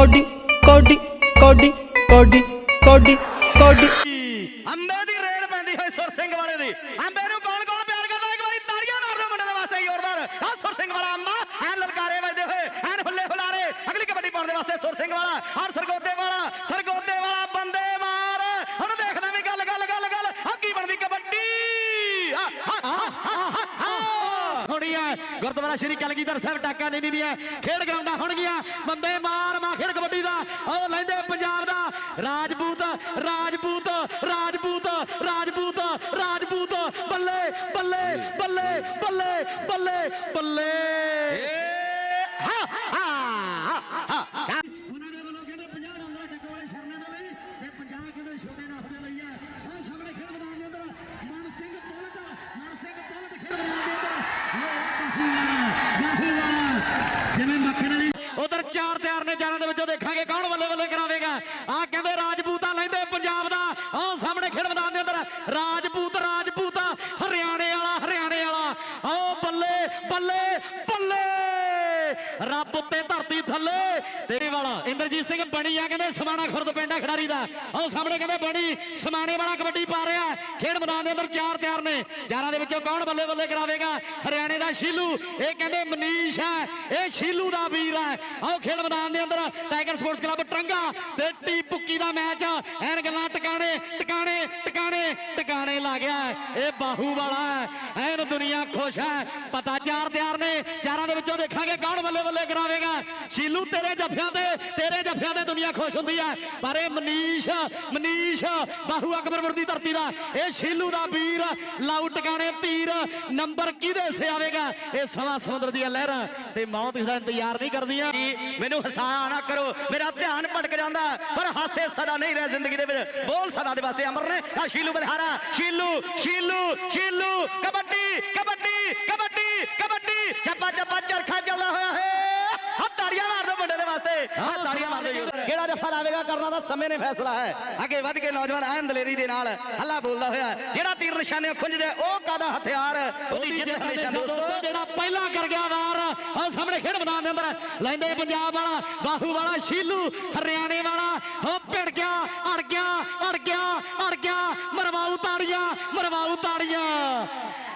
Cody ਕੋਡੀ ਕੋਡੀ ਕੋਡੀ ਕੋਡੀ ਕੋਡੀ। ਅੰਬੇ ਦੀ ਰੇਡ ਪੈਂਦੀ ਹੋਈ ਸੁਰ ਸਿੰਘ ਵਾਲੇ ਦੀ। ਅੰਬੇ ਨੂੰ ਕੌਣ ਕੌਣ ਪਿਆਰ ਕਰਦਾ ਇੱਕ ਵਾਰੀ ਤਾੜੀਆਂ ਮਾਰ ਦਿਓ ਮੁੰਡੇ ਦੇ ਵਾਸਤੇ ਜ਼ੋਰਦਾਰ। ਆ ਸੁਰ ਸਿੰਘ ਵਾਲਾ ਅੰਬਾ ਐਨ ਲਲਕਾਰੇ ਵੱਜਦੇ ਹੋਏ ਐਨ ਹੁੱਲੇ ਹੁਲਾਰੇ। ਅਗਲੀ ਕਬੱਡੀ ਪਾਉਣ ਦੇ ਵਾਸਤੇ ਸੁਰ ਸਿੰਘ ਵਾਲਾ ਔਰ ਸਰਗੋਦੇ ਵਾਲਾ ਸਰਗੋਦੇ ਵਾਲਾ ਬੰਦੇ ਮਾਰ ਹੁਣ ਦੇਖਦਾ ਵੀ ਗੱਲ ਗੱਲ ਗੱਲ ਗੱਲ ਆ ਬਣਦੀ ਕਬੱਡੀ? ਆ, ਹੈ ਗੁਰਦੁਆਰਾ ਸ਼੍ਰੀ ਕਲਗੀਧਰ ਸਾਹਿਬ ਟਾਕਾ ਨਹੀਂ ਨਹੀਂ ਹੈ। ਖੇਡ ਗਰਾਊਂਡਾਂ ਹੋਣਗੀਆਂ ਬੰਦੇ ਮਾਰ ਬੱਲੇ ਬੱਲੇ। ਬੱਲੇ ਹਾ ਹਾ ਹਾ ਹਾ ਉਹਨਾਂ ਦੇ ਵੱਲੋਂ ਕਹਿੰਦੇ 50 ਨੰਬਰ ਟਕੋਲੇ ਸ਼ਰਨੇ ਦੇ ਲਈ ਤੇ 50 ਕਿਲੋ ਛੋਟੇ ਨਾਲ ਦੇ ਲਈ ਹੈ। ਉਹ ਸਾਹਮਣੇ ਖੇਡ ਮੈਦਾਨ ਦੇ ਅੰਦਰ ਮਨ ਸਿੰਘ ਪੁਲਟ ਮਨ ਸਿੰਘ ਪੁਲਟ ਖੇਡ ਮੈਦਾਨ ਦੇ ਅੰਦਰ। ਜਿਵੇਂ ਮੱਖਣ ਵਾਲੀ ਉਧਰ ਚਾਰ ਤਿਆਰ ਨੇ ਚਾਰਾਂ ਦੇ ਵਿੱਚੋਂ ਦੇਖਾਂਗੇ ਕੌਣ ਬੱਲੇ ਬੱਲੇ ਕਰਾਵੇਗਾ। ਆ ਕਹਿੰਦੇ ਰਾਜਪੂਤਾ ਲੈਂਦੇ ਪੰਜਾਬ ਦਾ। ਆਹ ਸਾਹਮਣੇ ਖੇਡ ਮੈਦਾਨ ਦੇ ਅੰਦਰ ਰਾਜਪੂਤ ਹਰਿਆਣੇ ਵਾਲਾ ਹਰਿਆਣੇ ਵਾਲਾ ਆਓ ਬੱਲੇ ਬੱਲੇ ਬੱਲੇ ਰੱਬ ਧਰਤੀ ਥੱਲੇ। ਤੇਰੇ ਵਾਲਾ। ਇੰਦਰਜੀਤ ਸਿੰਘ ਬਣੀ ਆ, ਕਹਿੰਦੇ ਸਮਾਣਾ ਖੁਰਦ ਪਿੰਡਾ ਖਿਡਾਰੀ ਦਾ। ਆਹ ਸਾਹਮਣੇ ਕਹਿੰਦੇ ਬਣੀ, ਸਮਾਣੇ ਵਾਲਾ ਕਬੱਡੀ ਪਾ ਰਿਹਾ। ਖੇਡ ਮੈਦਾਨ ਦੇ ਅੰਦਰ ਚਾਰ ਤਿਆਰ ਨੇ। ਚਾਰਾਂ ਦੇ ਵਿੱਚੋਂ ਕੌਣ ਬੱਲੇ ਬੱਲੇ ਕਰਾਵੇਗਾ? ਹਰਿਆਣੇ ਦਾ ਸ਼ੀਲੂ। ਇਹ ਕਹਿੰਦੇ ਮਨੀਸ਼ ਹੈ। ਇਹ ਸ਼ੀਲੂ ਦਾ ਵੀਰ ਹੈ। ਆਹ ਖੇਡ ਮੈਦਾਨ ਦੇ ਅੰਦਰ ਟਾਈਗਰ ਸਪੋਰਟਸ ਕਲੱਬ ਟਰੰਗਾ ਤੇ ਟੀ ਪੁੱਕੀ ਦਾ ਮੈਚ। ਐਨ ਗੱਲਾਂ ਟਿਕਾਣੇ ਟਿਕਾਣੇ ਟਿਕਾਣੇ ਟਿਕਾਣੇ ਲਾ ਗਿਆ ਇਹ ਬਾਹੂ ਵਾਲਾ ਹੈ। ਐਨ ਦੁਨੀਆ ਖੁਸ਼ ਹੈ। ਪਤਾ ਚਾਰ ਤਿਆਰ ਨੇ। ਚਾਰਾਂ ਦੇ ਵਿੱਚੋਂ ਦੇਖਾਂਗੇ ਕੌਣ ਬੱਲੇ ਬੱਲੇ ਕਰਾਵੇਗਾ। ਸ਼ੀਲੂ ਤੇਰੇ ਜੱਫਿਆਂ ਤੇ, ਤੇਰੇ ਜੱਫਿਆਂ ਤੇ ਦੁਨੀਆ ਖੁਸ਼ ਹੁੰਦੀ ਹੈ ਪਰ ਇਹ ਮਨੀਸ਼ ਮਨੀਸ਼, ਬਾਹੂ ਅਕਬਰਪੁਰ ਦੀ ਧਰਤੀ ਦਾ, ਇਹ ਸ਼ੀਲੂ ਦਾ ਵੀਰ ਲਾਉ ਟਿਕਾਣੇ ਤੀਰ ਨੰਬਰ ਕਿਹਦੇ ਸੇ ਆਵੇਗਾ? ਇਹ ਸਵਾ ਸਮੁੰਦਰ ਦੀਆਂ ਲਹਿਰਾਂ ਤੇ ਮੌਤ ਦਾ ਇੰਤਜ਼ਾਰ ਨਹੀਂ ਕਰਦੀਆਂ। ਮੈਨੂੰ ਹਸਾ ਨਾ ਕਰੋ, ਮੇਰਾ ਧਿਆਨ ਭਟਕ ਜਾਂਦਾ, ਪਰ ਹਾਸੇ ਸਦਾ ਨਹੀਂ ਰਹੇ ਜ਼ਿੰਦਗੀ ਦੇ ਵਿੱਚ। ਬੋਲ ਸਦਾ ਦੇ ਵਾਸਤੇ ਅਮਰ ਨੇ। ਆ ਸ਼ੀਲੂ ਬਲਹਾਰਾ, ਸ਼ੀਲੂ ਸ਼ੀਲੂ ਸ਼ੀਲੂ, ਕਬੱਡੀ ਕਬੱਡੀ ਕਬੱਡੀ ਚੱਪਾ ਚੱਪਾ ਚਰਖਾ ਚੱਲਦਾ ਹੋਇਆ ਹੈ ਆ ਤਾੜੀਆਂ ਮਾਰ ਦਿਓ ਮੁੰਡੇ ਦੇ ਵਾਸਤੇ ਆ ਤਾੜੀਆਂ ਮਾਰ ਦਿਓ ਕਿਹੜਾ ਜੱਫਾ ਲਾਵੇਗਾ? ਕਰਨਾ ਤਾਂ ਸਮੇਂ ਨੇ ਫੈਸਲਾ ਹੈ। ਅੱਗੇ ਵੱਧ ਕੇ ਨੌਜਵਾਨ ਐਨ ਦਲੇਰੀ ਦੇ ਨਾਲ ਹੱਲਾ ਬੋਲਦਾ ਹੋਇਆ ਜਿਹੜਾ ਤੀਰ ਨਿਸ਼ਾਨੇ ਖੁੰਝਦੇ ਉਹ ਕਾਦਾ ਹਥਿਆਰ? ਉਹਦੀ ਜਿੱਤ ਹਮੇਸ਼ਾ ਦੋਸਤੋ ਜਿਹੜਾ ਪਹਿਲਾਂ ਕਰ ਗਿਆ ਵਾਰ ਆ ਸਾਹਮਣੇ ਖੇਡ ਮੈਦਾਨ ਦੇ ਅੰਦਰ ਲੈਂਦੇ ਪੰਜਾਬ ਵਾਲਾ ਬਾਹੂ ਵਾਲਾ ਸ਼ੀਲੂ ਹਰਿਆਣੇ ਵਾਲਾ ਹੋ ਭਿੜ ਗਿਆ ਅੜ ਗਿਆ ਅੜ ਗਿਆ ਅੜ ਗਿਆ। ਮਰਵਾਉ ਤਾੜੀਆਂ ਮਰਵਾਉ ਤਾੜੀਆਂ।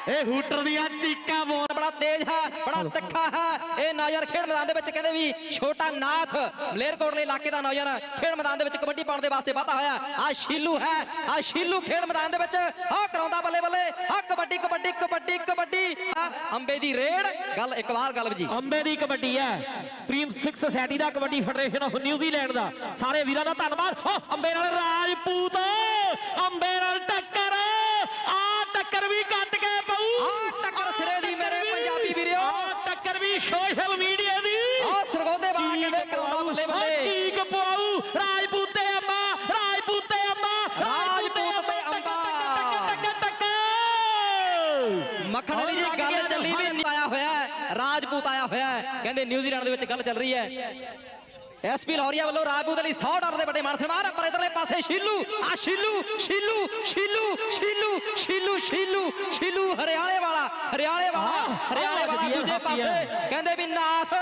ਇਹ ਹੂਟਰ ਦੀਆਂ ਚੀਕਾਂ ਬੋਲ। ਬੜਾ ਤੇਜ਼ ਹੈ ਬੜਾ ਤਿੱਖਾ ਹੈ। ਇਹ ਨੌਜਵਾਨ ਖੇਡ ਮੈਦਾਨ ਦੇ ਵਿੱਚ ਕਹਿੰਦੇ ਵੀ ਛੋਟਾ ਨਾਥ ਮਲੇਰਕੋਟਲੇ ਇਲਾਕੇ ਦਾ ਨੌਜਵਾਨ ਖੇਡ ਮੈਦਾਨ ਦੇ ਵਿੱਚ ਕਬੱਡੀ ਪਾਉਣ ਦੇ ਵਾਸਤੇ ਵਾਧਾ ਹੋਇਆ। ਆ ਸ਼ੀਲੂ ਹੈ ਆ ਸ਼ੀਲੂ ਖੇਡ ਮੈਦਾਨ ਦੇ ਵਿੱਚ ਆ ਕਰਾਉਂਦਾ ਬੱਲੇ ਬੱਲੇ ਆ ਕਬੱਡੀ ਕਬੱਡੀ ਕਬੱਡੀ ਕਬੱਡੀ। ਅੰਬੇ ਦੀ ਰੇਡ। ਗੱਲ ਇੱਕ ਵਾਰ ਗੱਲ ਜੀ ਅੰਬੇ ਦੀ ਕਬੱਡੀ ਹੈ। ਪ੍ਰੀਮ six society the kabaddi federation of New Zealand ਦਾ। ਸਾਰੇ ਵੀਰਾਂ ਦਾ ਧੰਨਵਾਦ। ਓ ਅੰਬੇ ਨਾਲ ਰਾਜਪੂਤ ਅੰਬੇ ਨਾਲ ਟੱਕਰ। ਆ ਟੱਕਰ ਵੀ ਕੱਟ ਕੇ ਪਊ। ਆ ਟੱਕਰ ਸਿਰੇ ਦੀ ਮੇਰੇ ਪੰਜਾਬੀ ਵੀਰਿਓ। ਆ ਟੱਕਰ ਵੀ ਸੋਸ਼ਲ ਮੀਡੀਆ ਦੀ। ਆ ਸਰਗੋਦੇ ਵਾਲਾ ਕਹਿੰਦੇ ਕਰਾਉਂਦਾ ਬੱਲੇ ਬੱਲੇ। ਠੀਕ ਪਵਾਉ ਰਾਜਪੂਤੇ ਅੰਬਾ ਰਾਜਪੂਤੇ ਅੰਬਾ ਰਾਜਪੂਤ ਤੇ ਅੰਬਾ। ਮੱਖਣ ਵਾਲੀ ਜੀ ਗੱਲ ਚੱਲੀ ਵੀ ਆਇਆ ਹੋਇਆ ਹੈ, ਰਾਜਪੂਤ ਆਇਆ ਹੋਇਆ ਹੈ। ਕਹਿੰਦੇ ਨਿਊਜ਼ੀਲੈਂਡ ਦੇ ਵਿੱਚ ਗੱਲ ਚੱਲ ਰਹੀ ਹੈ। ਐਸਪੀ ਲਾਹੌਰੀਆ ਵੱਲੋਂ ਰਾਜਪੂਤ ਲਈ 100 ਡਾਲਰ ਦੇ ਵੱਡੇ ਮਾਨ ਸਨਮਾਨ। ਪਰ ਇਧਰਲੇ ਪਾਸੇ ਸ਼ੀਲੂ ਆ ਸ਼ੀਲੂ ਸ਼ੀਲੂ ਸ਼ੀਲੂ ਸ਼ੀਲੂ ਸ਼ੀਲੂ ਸ਼ੀਲੂ ਸ਼ੀਲੂ ਹਰਿਆਲੇ ਵਾਲਾ ਹਰਿਆਲੇ ਵਾਲਾ ਹਰਿਆਲੇ ਵਾਲਾ ਦੂਜੇ। ਪਾਸੇ ਕਹਿੰਦੇ ਵੀ ਨਾਥ।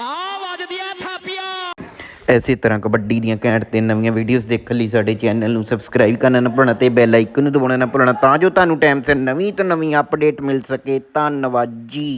ਆ ਵੱਜਦੀਆਂ ਥਾਪੀਆਂ। ਇਸੇ ਤਰ੍ਹਾਂ ਕਬੱਡੀ ਦੀਆਂ ਘੈਂਟ ਤੇ ਨਵੀਆਂ ਵੀਡੀਓਜ਼ ਦੇਖਣ ਲਈ ਸਾਡੇ ਚੈਨਲ ਨੂੰ ਸਬਸਕ੍ਰਾਈਬ ਕਰਨਾ ਨਾ ਭੁੱਲਣਾ ਤੇ ਬੈਲ ਆਈਕਨ ਨੂੰ ਦਬਾਉਣਾ ਨਾ ਭੁੱਲਣਾ ਤਾਂ ਜੋ ਤੁਹਾਨੂੰ ਟਾਈਮ ਸਿਰ ਨਵੀਂ ਤੋਂ ਨਵੀਂ ਅਪਡੇਟ ਮਿਲ ਸਕੇ। ਧੰਨਵਾਦ ਜੀ।